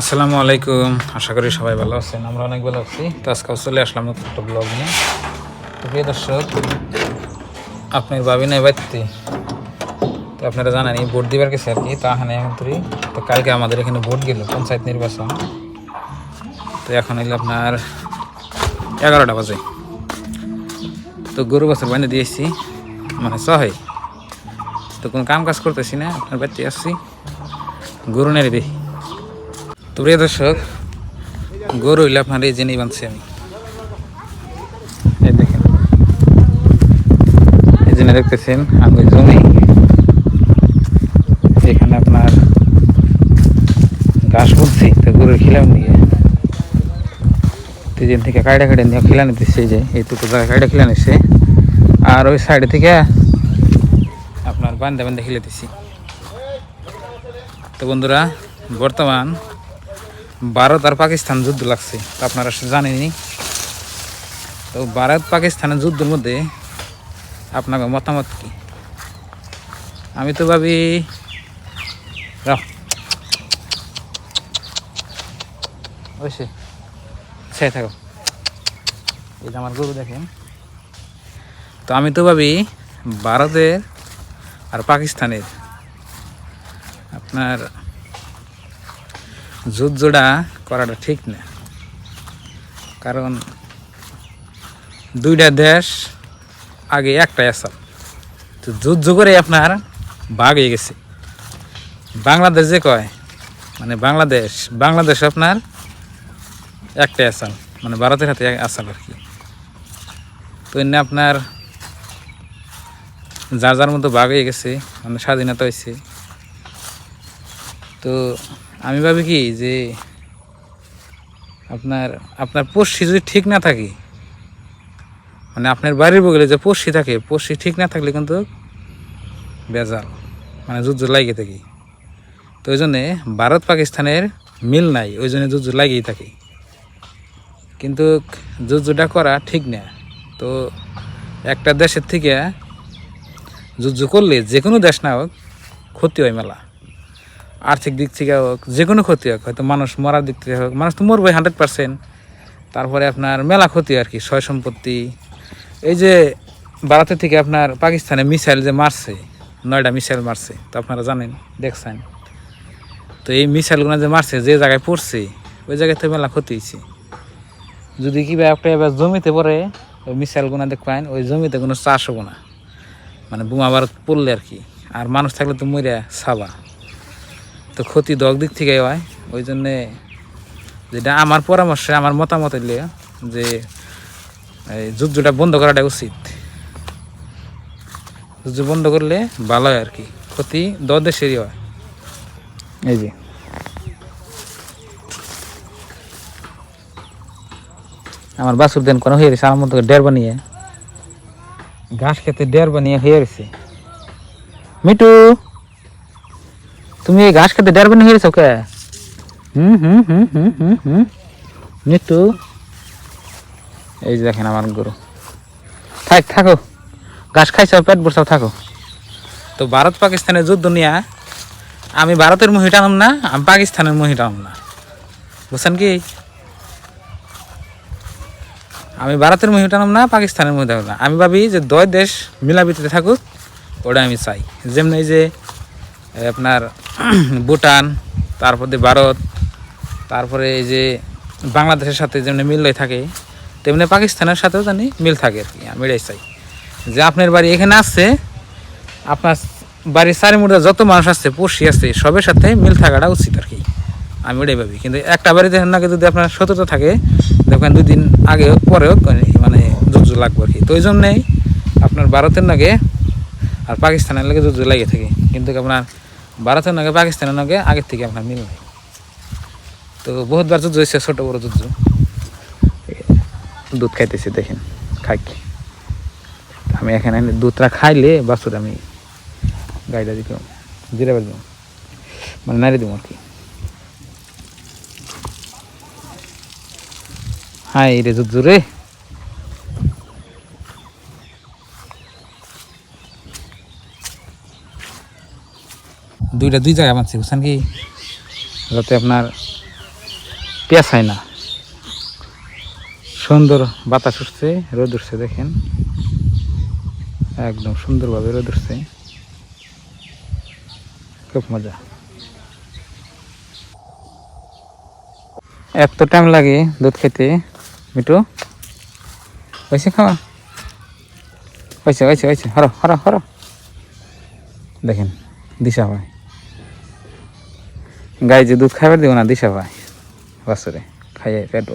আসসালামু আলাইকুম। আশা করি সবাই ভালো আছেন, আমরা অনেক ভালো আছি। তো আজকাল চলে আসলাম একটা ব্লগ নিয়ে। তো প্রিয় দর্শক, আপনি ভাবি নাই বাড়তে? তো আপনারা জানেন, এই ভোট দিবার গেছে আর কি, তা এখন তুই তো কালকে আমাদের এখানে ভোট গেল, পঞ্চায়েত নির্বাচন। তো এখন হইল আপনার এগারোটা বাজে। তো গরু বছর বানিয়ে দিয়েছি মানে সহায় তো কোনো কাম কাজ করতেছি না, আপনার বাড়িতে আসছি। গরু নেড়ে দেখি। তো প্রিয় দর্শক, গরু হইলে আপনার এই জেনেই বানছি আমি। এই দেখেন। এই জেনে দেখতেছেন আমি জমি। এখানে আপনার ঘাস বুনছি তো গরুর খিলাম নিয়ে। তো যেন থেকে কায়ডা কায়ডা নিয়ে খিলা নিতেছে যে এইটুকু জায়গায় কায়ডা খিলা নিচ্ছে আর ওই সাইডে থেকে আপনার বান্ধে বান্ধে খিলাতেছি তো বন্ধুরা, বর্তমান ভারত আর পাকিস্তান যুদ্ধ লাগছে, তা আপনারা সে জানেনই। তো ভারত, পাকিস্তানের যুদ্ধের মধ্যে আপনার মতামত কি? আমি তো ভাবি থাকো। এই আমার গরু দেখেন। তো আমি তো ভাবি, ভারতের আর পাকিস্তানের আপনার যুদ্ধটা করাটা ঠিক না। কারণ দুইটা দেশ, আগে একটাই আসাম। তো যুদ্ধ করে আপনার ভাগ হয়ে গেছে। বাংলাদেশ যে কয় মানে বাংলাদেশ বাংলাদেশ আপনার একটাই আসাম মানে ভারতের হাতে আসাম আর কি। তো এমনি আপনার যার যার মতো ভাগ হয়ে গেছে মানে স্বাধীনতা হয়েছে। তো আমি ভাবি কি যে আপনার আপনার পড়শি যদি ঠিক না থাকে মানে আপনার বাড়ির বগলে যে পড়শি থাকে পড়শি ঠিক না থাকলে কিন্তু বেজাল মানে যুদ্ধ লাগে থাকে। তো ওই জন্যে ভারত পাকিস্তানের মিল নাই, ওই জন্য যুদ্ধ লাগেই থাকে। কিন্তু যুদ্ধটা করা ঠিক না। তো একটা দেশের থেকে যুদ্ধ করলে যে কোনো দেশ না হোক, ক্ষতি হয় মেলা। আর্থিক দিক থেকে হোক, যে কোনো ক্ষতি হোক, হয়তো মানুষ মরার দিক থেকে হোক, মানুষ তো মরবে হান্ড্রেড পার্সেন্ট তারপরে আপনার মেলা ক্ষতি আর কি, সয় সম্পত্তি। এই যে ভারতের থেকে আপনার পাকিস্তানে মিসাইল যে মারছে নয়টা মিসাইল মারছে, তো আপনারা জানেন, দেখছেন। তো এই মিসাইলগুলো যে মারছে, যে জায়গায় পড়ছে, ওই জায়গায় তো মেলা ক্ষতি হয়েছে। যদি কিবা একটা এবার জমিতে পড়ে, ওই মিসাইলগুলো দেখবেন, ওই জমিতে কোনো চাষ হব না। মানে বোমা ভারত পড়লে আর কি, আর মানুষ থাকলে তো মরিয়া সাবা। তো ক্ষতি দক দিক থেকে হয়। ওই জন্যে যেটা আমার পরামর্শ আমার মতামত হইলে যে এই যুদ্ধটা বন্ধ করাটা উচিত। যুদ্ধ বন্ধ করলে ভালো হয় আর কি ক্ষতি দ দেশেরই হয়। এই যে। আমার বাসুর দেন কোনো হয়ে গেছে আমার মতো ডের বানিয়ে। ঘাস খেতে ডের বানিয়ে হয়ে গেছে। মিটু তুমি এই ঘাস খেতে ডের বানিয়ে হয়েছ কে? হুম হুম হুম হুম হুম হুম। মিটু এই যে দেখেন আমার গরু। থাক, থাকো। ঘাস খাইছ, পেট বসাও থাকো। তো ভারত পাকিস্তানের যুদ্ধ নিয়ে আমি ভারতের মহি টানাম না, আমি পাকিস্তানের মহি টানাম না। বুঝছেন কি? আমি ভারতের মহি টানাম না, পাকিস্তানের মহি টানাম না। আমি ভাবি যে দয় দেশ মিলাপিতে থাকুক, ওটা আমি চাই। যেমন এই যে আপনার ভুটান, তারপরে ভারত, তারপরে এই যে বাংলাদেশের সাথে যেমনি মিল হয়ে থাকে, তেমনি পাকিস্তানের সাথেও জানি মিল থাকে আর কি, আমি এটাই চাই। যে আপনার বাড়ি এখানে আসছে আপনার বাড়ির চারি মুড়ে যত মানুষ আসছে পড়শি আসছে সবের সাথে মিল থাকাটা উচিত আর কি, আমি ওটাই ভাবি। কিন্তু একটা বাড়িতে নাকি যদি আপনার সততা থাকে, দেখবেন দুই দিন আগে হোক, পরে হোক মানে যুদ্ধ লাগবে আর কি। তো ওই জন্যেই আপনার ভারতের নাগে আর পাকিস্তানের লাগে যুদ্ধ লাগে থাকে। কিন্তু আপনার ভারতের নাগে, পাকিস্তানের নাগে আগের থেকে আপনার মিল নেই। তো বহুতবার যুদ্ধ হয়েছে ছোটো বড়ো যুদ্ধ। দুধ খাইতেছি, দেখেন, খাই। আমি এখানে দুধটা খাইলে বাছুর আমি গাড়িটা দিতে জিরে বেল মানে নাড়ি দিব আর কি। হাই রে যুদ্ধ রে। দুইটা, দুই জায়গায় বাঁধছি, বুঝছেন কি? যাতে আপনার পেঁয়াজ হয় না। সুন্দর বাতাস উঠছে, রোদ উঠছে, দেখেন। একদম সুন্দরভাবে রোদ উঠছে। খুব মজা। এত টাইম লাগে দুধ খেতে। মিটু হয়েছে খাওয়া? হয়েছে হয়েছে হয়েছে। হরো হরো হরো। দেখেন, দিশা পায় গাই যে দুধ খাবার দিব না, দিশা পায় বাছরে খাইয়ে পেট।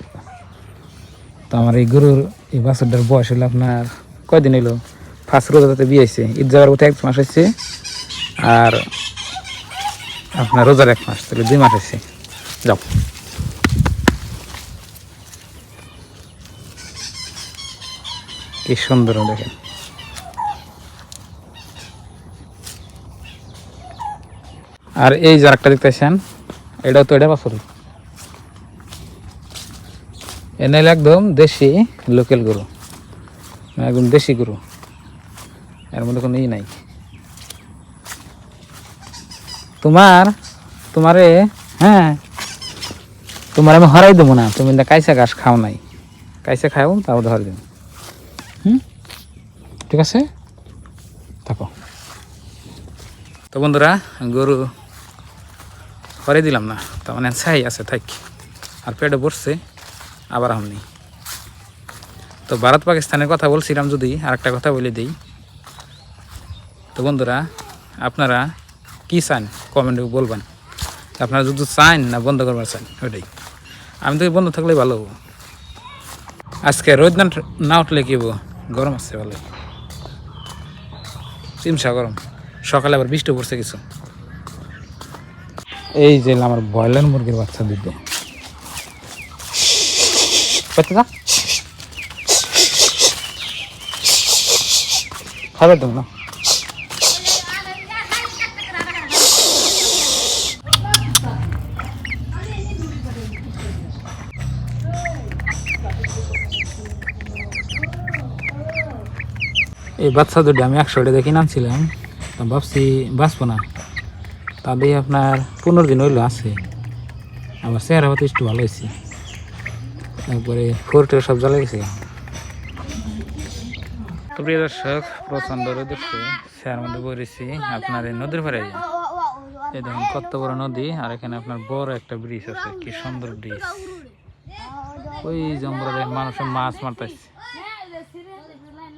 তো আমার এই গরুর এই বাছরটার বয়স হলো আপনার কয়দিন এলো ফার্স্ট রোজাতে বিয়ে হয়েছে ঈদ যাওয়ার মতো এক মাস হয়েছে আর আপনার রোজার এক মাস, তাহলে দুই মাস হয়েছে যাও। কি সুন্দর দেখেন। আর এই যে আরেকটা দেখতেছেন এটাও তো এটা বাছর এনে হলো একদম দেশি লোকাল গরু। মানে একদম দেশি গরু। এর মধ্যে কোনো ই নাই। তোমার, তোমারে হ্যাঁ তোমার আমি হরাই দেবো না। তুমি না কাইসা ঘাস খাও নাই। কাইসা খাও, তাও ধর দেবো। হুম? ঠিক আছে? থাকো। তো বন্ধুরা, গরু হরে দিলাম না। তার মানে ছাই আছে, থাক। আর পেটে বসছে আবার আমনি তো ভারত পাকিস্তানের কথা বলছিলাম যদি, আর একটা কথা বলে দিই। তো বন্ধুরা, আপনারা কি চান? কমেন্টে বলবেন। আপনারা যদি চান না বন্ধ করবার চান, ওইটাই। আমি তো বন্ধ থাকলে ভালো হব। আজকে রোদ না উঠলে কি গরম আছে ভালো চিমসা গরম। সকালে আবার বৃষ্টি পড়ছে কিছু। এই যে আমার ব্রয়লার মুরগির বাচ্চা দিতে খাবে তুমি না এই বাচ্চা দুটো আমি একশো দেখি নামছিলাম। ভাবছি বাঁচবো না। তাদের আপনার পনেরো দিন হইল আছে। আমার চেহারা হয়তো একটু ভালো হয়েছে। তারপরে ফোরটে সব জ্বালা গেছে। তো প্রিয় দর্শক প্রচণ্ড রোদ চেয়ার মধ্যে বলেছি আপনার এই নদীর পাড়ে। এই দেখুন, কত বড় নদী, আর এখানে আপনার বড় একটা ব্রিজ আছে, কি সুন্দর ব্রিজ। ওই দেখেন মানুষের মাছ মারতেছে।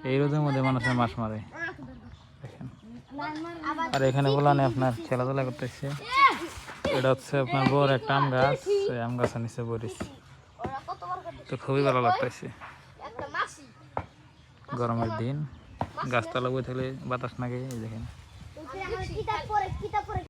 এই রোদের মধ্যে মানুষের মাছ মারে। আর এখানে বলানে আপনার খেলাধুলা করতেছে। এটা হচ্ছে আপনার বড় একটা আম গাছ আম গাছের নিচে বরিস তো খুবই ভালো লাগতেছে। গরমের দিন, গাছতলা বই থাকলে বাতাস নাগে, এই দেখেন।